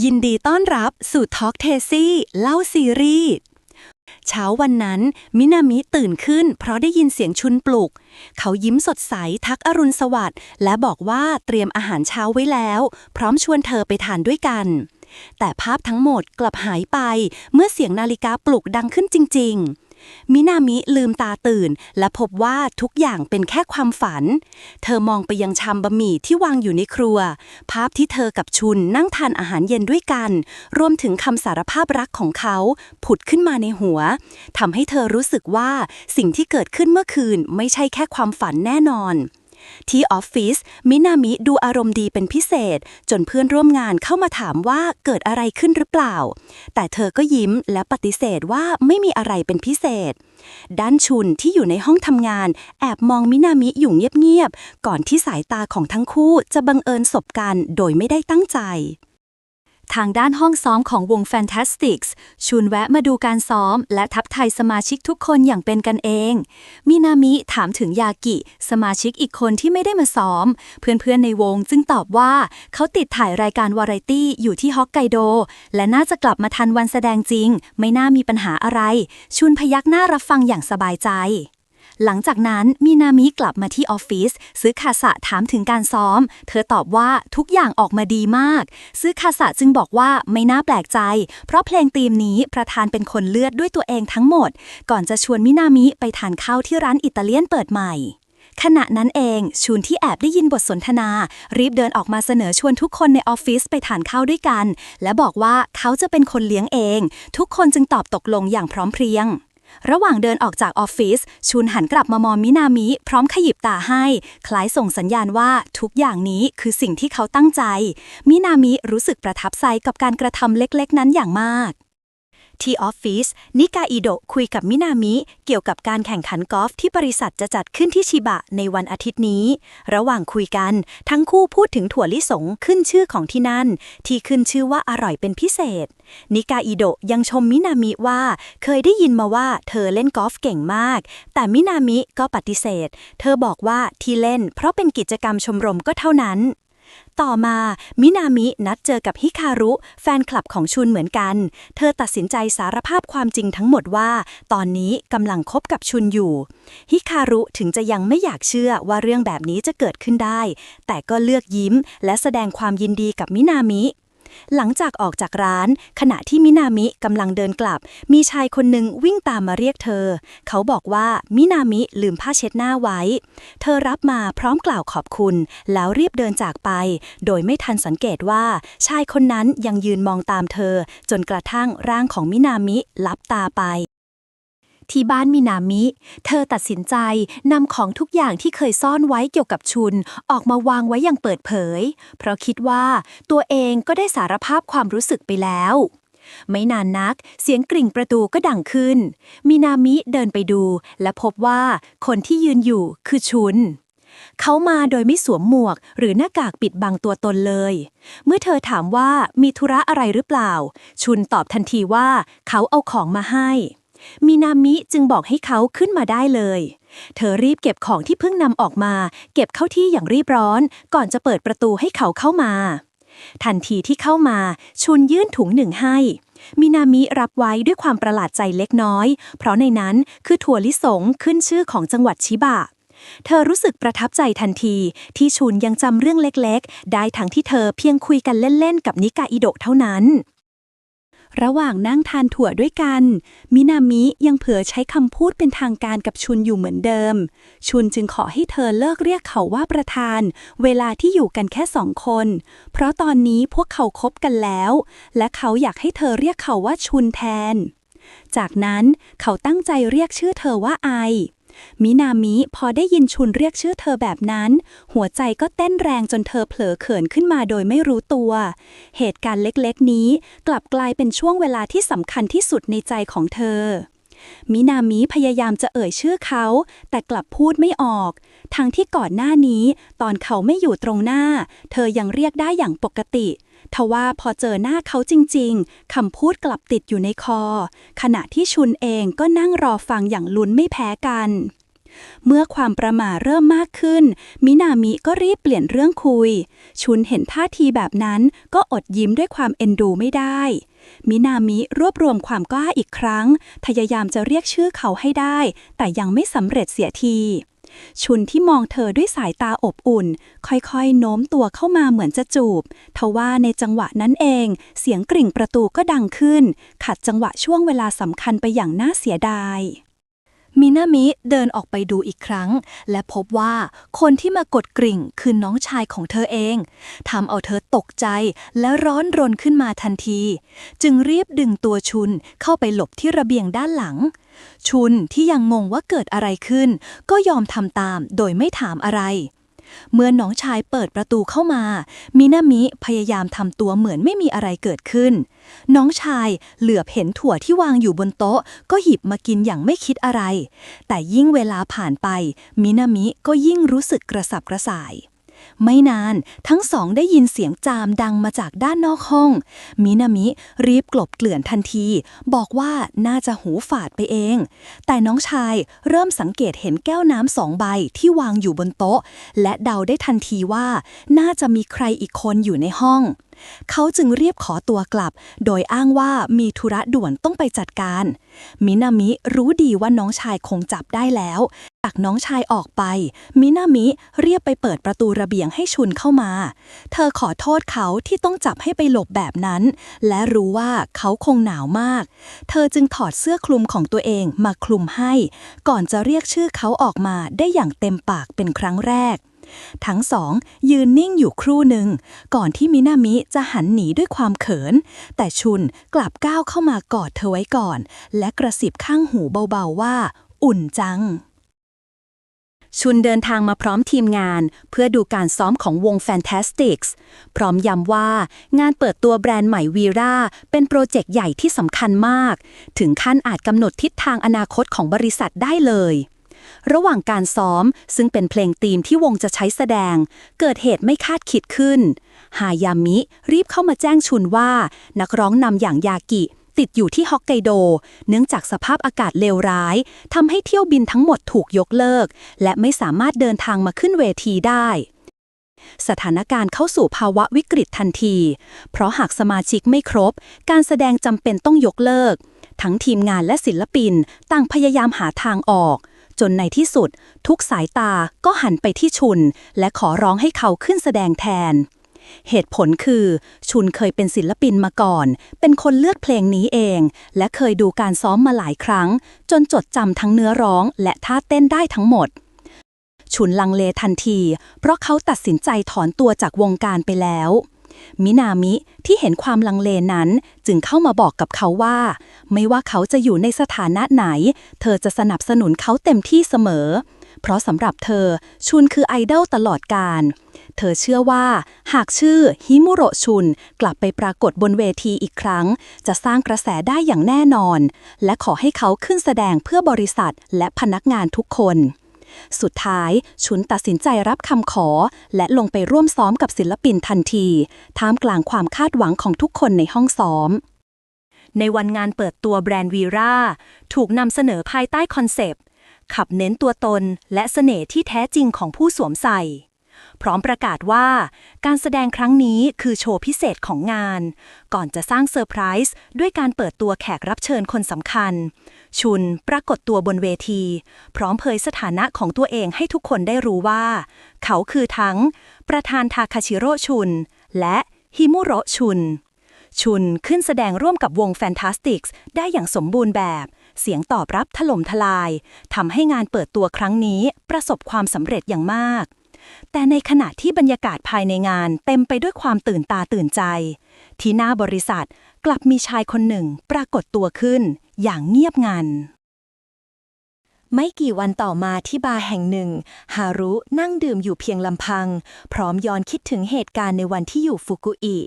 ยินดีต้อนรับสู่ทอล์กเทซี่เล่าซีรีส์เช้าวันนั้น มินามิตื่นขึ้น เพราะได้ยินเสียงชุนปลุก เขายิ้มสดใสทักอรุณสวัสดิ์และบอกว่าเตรียมอาหารเช้าไว้แล้ว พร้อมชวนเธอไปทานด้วยกัน แต่ภาพทั้งหมดกลับหายไป เมื่อเสียงนาฬิกาปลุกดังขึ้นจริง ๆ มินามิลืมตาตื่น และพบว่าทุกอย่างเป็นแค่ความฝัน เธอมองไปยังชามบะหมี่ที่วางอยู่ในครัว ภาพที่เธอกับชุนนั่งทานอาหารเย็นด้วยกัน รวมถึงคำสารภาพรักของเขา ผุดขึ้นมาในหัวทำให้เธอรู้สึกว่าสิ่งที่เกิดขึ้นเมื่อคืนไม่ใช่แค่ความฝันแน่นอน ที่ออฟฟิศมินามิดูอารมณ์ดีเป็นพิเศษ จนเพื่อนร่วมงานเข้ามาถามว่าเกิดอะไรขึ้นหรือเปล่า แต่เธอก็ยิ้มและปฏิเสธว่าไม่มีอะไรเป็นพิเศษ ด้านชุนที่อยู่ในห้องทำงาน แอบมองมินามิอยู่เงียบๆก่อนที่สายตาของทั้งคู่จะบังเอิญสบกันโดยไม่ได้ตั้งใจ ทางด้านห้องซ้อมของวง Fantastics ชุนแวะมาดูการซ้อม และทักทายสมาชิกทุกคนอย่างเป็นกันเอง มินามิถามถึงยากิ สมาชิกอีกคนที่ไม่ได้มาซ้อม เพื่อนๆในวงจึงตอบว่า เขาติดถ่ายรายการวาไรตี้อยู่ที่ฮอกไกโด และน่าจะกลับมาทันวันแสดงจริง ไม่น่ามีปัญหาอะไร ชุนพยักหน้ารับฟังอย่างสบายใจ หลังจากนั้นมีนามิกลับมาที่ออฟฟิศซื้อคาสะถามถึงการซ้อม เธอตอบว่าทุกอย่างออกมาดีมาก ซื้อคาสะจึงบอกว่าไม่น่าแปลกใจ เพราะเพลงธีมนี้ประธานเป็นคนเลือดด้วยตัวเองทั้งหมด ก่อนจะชวนมินามิไปทานข้าวที่ร้านอิตาเลียนเปิดใหม่ขณะนั้นเองชูนที่แอบได้ยินบทสนทนา รีบเดินออกมาเสนอชวนทุกคนในออฟฟิศไปทานข้าวด้วยกัน และบอกว่าเขาจะเป็นคนเลี้ยงเอง ทุกคนจึงตอบตกลงอย่างพร้อมเพรียง ระหว่างเดินออกจากออฟฟิศชุนหันกลับมามองมินามิ พร้อมขยิบตาให้ คล้ายส่งสัญญาณว่าทุกอย่างนี้คือสิ่งที่เขาตั้งใจ มินามิรู้สึกประทับใจกับการกระทำเล็กๆ นั้นอย่างมาก ที่ออฟฟิศนิกาอิโดะคุยกับมินามิ เกี่ยวกับการแข่งขันกอล์ฟที่บริษัทจะจัดขึ้นที่ชิบะในวันอาทิตย์นี้ ระหว่างคุยกันทั้งคู่พูดถึงถั่วลิสงขึ้นชื่อของที่นั่น ที่ขึ้นชื่อว่าอร่อยเป็นพิเศษ นิกาอิโดะยังชมมินามิว่า เคยได้ยินมาว่าเธอเล่นกอล์ฟเก่งมาก แต่มินามิก็ปฏิเสธ เธอบอกว่าที่เล่นเพราะเป็นกิจกรรมชมรมก็เท่านั้น ต่อมามินามินัดเจอกับฮิคารุ แฟนคลับของชุนเหมือนกัน เธอตัดสินใจสารภาพความจริงทั้งหมดว่า ตอนนี้กำลังคบกับชุนอยู่ ฮิคารุถึงจะยังไม่อยากเชื่อว่าเรื่องแบบนี้จะเกิดขึ้นได้ แต่ก็เลือกยิ้มและแสดงความยินดีกับมินามิ หลังจากออกจากร้าน ขณะที่มินามิกำลังเดินกลับ มีชายคนหนึ่งวิ่งตามมาเรียกเธอ เขาบอกว่ามินามิลืมผ้าเช็ดหน้าไว้ เธอรับมาพร้อมกล่าวขอบคุณ แล้วรีบเดินจากไป โดยไม่ทันสังเกตว่า ชายคนนั้นยังยืนมองตามเธอ จนกระทั่งร่างของมินามิลับตาไป ที่บ้านมินามิ เธอตัดสินใจนำของทุกอย่างที่เคยซ่อนไว้เกี่ยวกับชุน ออกมาวางไว้อย่างเปิดเผย เพราะคิดว่าตัวเองก็ได้สารภาพความรู้สึกไปแล้ว ไม่นานนัก เสียงกริ่งประตูก็ดังขึ้น มินามิเดินไปดู และพบว่าคนที่ยืนอยู่คือชุนเขามาโดยไม่สวมหมวก หรือหน้ากากปิดบังตัวตนเลย เมื่อเธอถามว่ามีธุระอะไรหรือเปล่า ชุนตอบทันทีว่าเขาเอาของมาให้ มินามิจึงบอกให้เขาขึ้นมาได้เลย เธอรีบเก็บของที่เพิ่งนำออกมา เก็บเข้าที่อย่างรีบร้อน ก่อนจะเปิดประตูให้เขาเข้ามา ทันทีที่เข้ามา ชุนยื่นถุงหนึ่งให้ มินามิรับไว้ด้วยความประหลาดใจเล็กน้อย เพราะในนั้นคือถั่วลิสงขึ้นชื่อของจังหวัดชิบะเธอรู้สึกประทับใจทันทีที่ชุนยังจำเรื่องเล็กๆ ได้ทั้งที่เธอเพียงคุยกันเล่นๆ กับนิกาอิโดะเท่านั้น ระหว่างนั่งทานถั่วด้วยกัน มินามิยังเผลอใช้คำพูดเป็นทางการกับชุนอยู่เหมือนเดิม ชุนจึงขอให้เธอเลิกเรียกเขาว่าประธาน เวลาที่อยู่กันแค่สองคน เพราะตอนนี้พวกเขาคบกันแล้ว และเขาอยากให้เธอเรียกเขาว่าชุนแทน จากนั้นเขาตั้งใจเรียกชื่อเธอว่าไอ มินามิพอได้ยินชุนเรียกชื่อเธอแบบนั้น หัวใจก็เต้นแรงจนเธอเผลอเขินขึ้นมาโดยไม่รู้ตัว เหตุการณ์เล็กๆนี้ กลับกลายเป็นช่วงเวลาที่สำคัญที่สุดในใจของเธอ มินามิพยายามจะเอ่ยชื่อเขา แต่กลับพูดไม่ออก ทั้งที่ก่อนหน้านี้ ตอนเขาไม่อยู่ตรงหน้า เธอยังเรียกได้อย่างปกติทว่าพอเจอหน้าเขาจริง ๆ คำพูดกลับติดอยู่ในคอ ขณะที่ชุนเองก็นั่งรอฟังอย่างลุ้นไม่แพ้กัน เมื่อความประหม่าเริ่มมากขึ้น มินามิก็รีบเปลี่ยนเรื่องคุย ชุนเห็นท่าทีแบบนั้นก็อดยิ้มด้วยความเอ็นดูไม่ได้ มินามิรวบรวมความกล้าอีกครั้ง พยายามจะเรียกชื่อเขาให้ได้ แต่ยังไม่สำเร็จเสียทีชุนที่มองเธอด้วยสายตาอบอุ่น ค่อยๆ โน้มตัวเข้ามาเหมือนจะจูบ ทว่าในจังหวะนั้นเอง เสียงกริ่งประตูก็ดังขึ้น ขัดจังหวะช่วงเวลาสำคัญไปอย่างน่าเสียดาย มินามิเดินออกไปดูอีกครั้ง และพบว่าคนที่มากดกริ่งคือน้องชายของเธอเองทำเอาเธอตกใจและร้อนรนขึ้นมาทันที จึงรีบดึงตัวชุนเข้าไปหลบที่ระเบียงด้านหลัง ชุนที่ยังงงว่าเกิดอะไรขึ้น ก็ยอมทำตามโดยไม่ถามอะไร เมื่อน้องชายเปิดประตูเข้ามา มินามิพยายามทำตัวเหมือนไม่มีอะไรเกิดขึ้น น้องชายเหลือบเห็นถั่วที่วางอยู่บนโต๊ะ ก็หยิบมากินอย่างไม่คิดอะไร แต่ยิ่งเวลาผ่านไป มินามิก็ยิ่งรู้สึกกระสับกระส่าย ไม่นานทั้งสองได้ยินเสียงจามดังมาจากด้านนอกห้อง มินามิรีบกลบเกลื่อนทันที บอกว่าน่าจะหูฝาดไปเอง แต่น้องชายเริ่มสังเกตเห็นแก้วน้ำสองใบที่วางอยู่บนโต๊ะ และเดาได้ทันทีว่า น่าจะมีใครอีกคนอยู่ในห้องเขาจึงเรียบขอตัวกลับ โดยอ้างว่ามีธุระด่วนต้องไปจัดการ มินามิรู้ดีว่าน้องชายคงจับได้แล้ว จากน้องชายออกไป มินามิเรียบไปเปิดประตูระเบียงให้ชุนเข้ามา เธอขอโทษเขาที่ต้องจับให้ไปหลบแบบนั้น และรู้ว่าเขาคงหนาวมาก เธอจึงถอดเสื้อคลุมของตัวเองมาคลุมให้ ก่อนจะเรียกชื่อเขาออกมาได้อย่างเต็มปากเป็นครั้งแรก ทั้งสองยืนนิ่งอยู่ครู่หนึ่ง ก่อนที่มินามิจะหันหนีด้วยความเขิน แต่ชุนกลับก้าวเข้ามากอดเธอไว้ก่อน และกระสิบข้างหูเบาๆว่า อุ่นจัง ชุนเดินทางมาพร้อมทีมงาน เพื่อดูการซ้อมของวง Fantastics พร้อมย้ำว่างานเปิดตัวแบรนด์ใหม่วีราเป็นโปรเจกต์ใหญ่ที่สำคัญมาก ถึงขั้นอาจกำหนดทิศทางอนาคตของบริษัทได้เลย ระหว่างการซ้อมซึ่งเป็นเพลงธีมที่วงจะใช้แสดง เกิดเหตุไม่คาดคิดขึ้น ฮายามิรีบเข้ามาแจ้งชุนว่า นักร้องนำอย่างยากิ ติดอยู่ที่ฮอกไกโด เนื่องจากสภาพอากาศเลวร้ายทำให้เที่ยวบินทั้งหมดถูกยกเลิก และไม่สามารถเดินทางมาขึ้นเวทีได้สถานการณ์เข้าสู่ภาวะวิกฤตทันที เพราะหากสมาชิกไม่ครบ การแสดงจำเป็นต้องยกเลิก ทั้งทีมงานและศิลปินต่างพยายามหาทางออก จนในที่สุด ทุกสายตาก็หันไปที่ชุน และขอร้องให้เขาขึ้นแสดงแทน เหตุผลคือ ชุนเคยเป็นศิลปินมาก่อน เป็นคนเลือกเพลงนี้เอง และเคยดูการซ้อมมาหลายครั้ง จนจดจำทั้งเนื้อร้องและท่าเต้นได้ทั้งหมดฉุนลังเลทันที เพราะเขาตัดสินใจถอนตัวจากวงการไปแล้ว มินามิที่เห็นความลังเลนั้นจึงเข้ามาบอกกับเขาว่า ไม่ว่าเขาจะอยู่ในสถานะไหน เธอจะสนับสนุนเขาเต็มที่เสมอ เพราะสำหรับเธอชุนคือไอดอลตลอดการเธอเชื่อว่าหากชื่อฮิมุโรชุนกลับไปปรากฏบนเวทีอีกครั้ง จะสร้างกระแสได้อย่างแน่นอน และขอให้เขาขึ้นแสดงเพื่อบริษัทและพนักงานทุกคน สุดท้าย ชุนตัดสินใจรับคำขอ และลงไปร่วมซ้อมกับศิลปินทันที ท่ามกลางความคาดหวังของทุกคนในห้องซ้อม ในวันงานเปิดตัวแบรนด์วีราถูกนำเสนอภายใต้คอนเซปต์ขับเน้นตัวตนและเสน่ห์ที่แท้จริงของผู้สวมใส่ พร้อมประกาศว่า การแสดงครั้งนี้คือโชว์พิเศษของงาน ก่อนจะสร้างเซอร์ไพรส์ด้วยการเปิดตัวแขกรับเชิญคนสำคัญ ชุนปรากฏตัวบนเวที พร้อมเผยสถานะของตัวเองให้ทุกคนได้รู้ว่า เขาคือทั้ง ประธานทาคาชิโร่ชุน และฮิมุโรชุน ชุนขึ้นแสดงร่วมกับวง Fantastics ได้อย่างสมบูรณ์แบบเสียงตอบรับถล่มทลาย ทำให้งานเปิดตัวครั้งนี้ประสบความสำเร็จอย่างมาก แต่ในขณะที่บรรยากาศภายในงานเต็มไปด้วยความตื่นตาตื่นใจ ที่หน้าบริษัทกลับมีชายคนหนึ่งปรากฏตัวขึ้นอย่างเงียบงัน ไม่กี่วันต่อมาที่บาร์แห่งหนึ่ง ฮารุนั่งดื่มอยู่เพียงลำพัง พร้อมย้อนคิดถึงเหตุการณ์ในวันที่อยู่ฟุกุอิ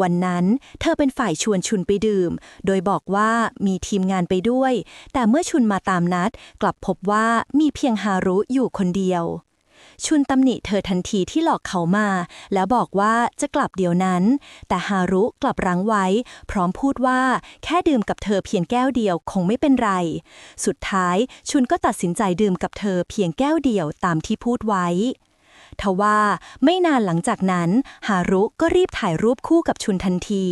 วันนั้นเธอเป็นฝ่ายชวนชุนไปดื่ม โดยบอกว่ามีทีมงานไปด้วย แต่เมื่อชุนมาตามนัด กลับพบว่ามีเพียงฮารุอยู่คนเดียว ชุนตำหนิเธอทันทีที่หลอกเขามา แล้วบอกว่าจะกลับเดี๋ยวนั้น แต่ฮารุกลับรั้งไว้ พร้อมพูดว่าแค่ดื่มกับเธอเพียงแก้วเดียวคงไม่เป็นไร สุดท้ายชุนก็ตัดสินใจดื่มกับเธอเพียงแก้วเดียวตามที่พูดไว้ทว่าไม่นานหลังจากนั้น ฮารุก็รีบถ่ายรูปคู่กับชุนทันที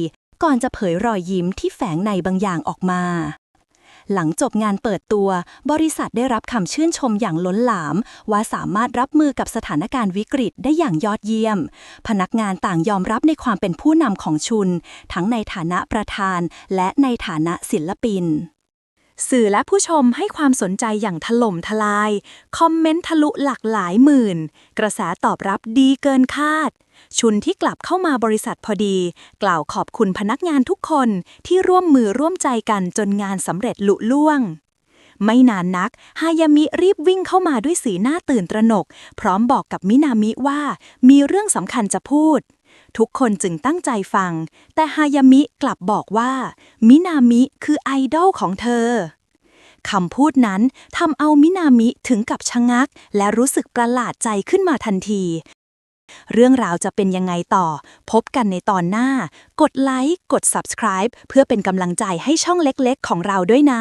ก่อนจะเผยรอยยิ้มที่แฝงในบางอย่างออกมา หลังจบงานเปิดตัว บริษัทได้รับคำชื่นชมอย่างล้นหลาม ว่าสามารถรับมือกับสถานการณ์วิกฤตได้อย่างยอดเยี่ยม พนักงานต่างยอมรับในความเป็นผู้นำของชุน ทั้งในฐานะประธานและในฐานะศิลปิน สื่อและผู้ชมให้ความสนใจอย่างถล่มทลาย คอมเมนต์ทะลุหลักหลายหมื่น กระแสตอบรับดีเกินคาด ชุนที่กลับเข้ามาบริษัทพอดี กล่าวขอบคุณพนักงานทุกคนที่ร่วมมือร่วมใจกันจนงานสำเร็จลุล่วง ไม่นานนัก ฮายามิรีบวิ่งเข้ามาด้วยสีหน้าตื่นตระหนก พร้อมบอกกับมินามิว่า มีเรื่องสำคัญจะพูด ทุกคนจึงตั้งใจฟัง แต่ฮายามิกลับบอกว่า มินามิคือไอดอลของเธอคำพูดนั้นทำเอามินามิถึงกับชะงัก และรู้สึกประหลาดใจขึ้นมาทันที เรื่องราวจะเป็นยังไงต่อ พบกันในตอนหน้า กดไลค์ กด subscribe เพื่อเป็นกำลังใจให้ช่องเล็กๆ ของเราด้วยนะ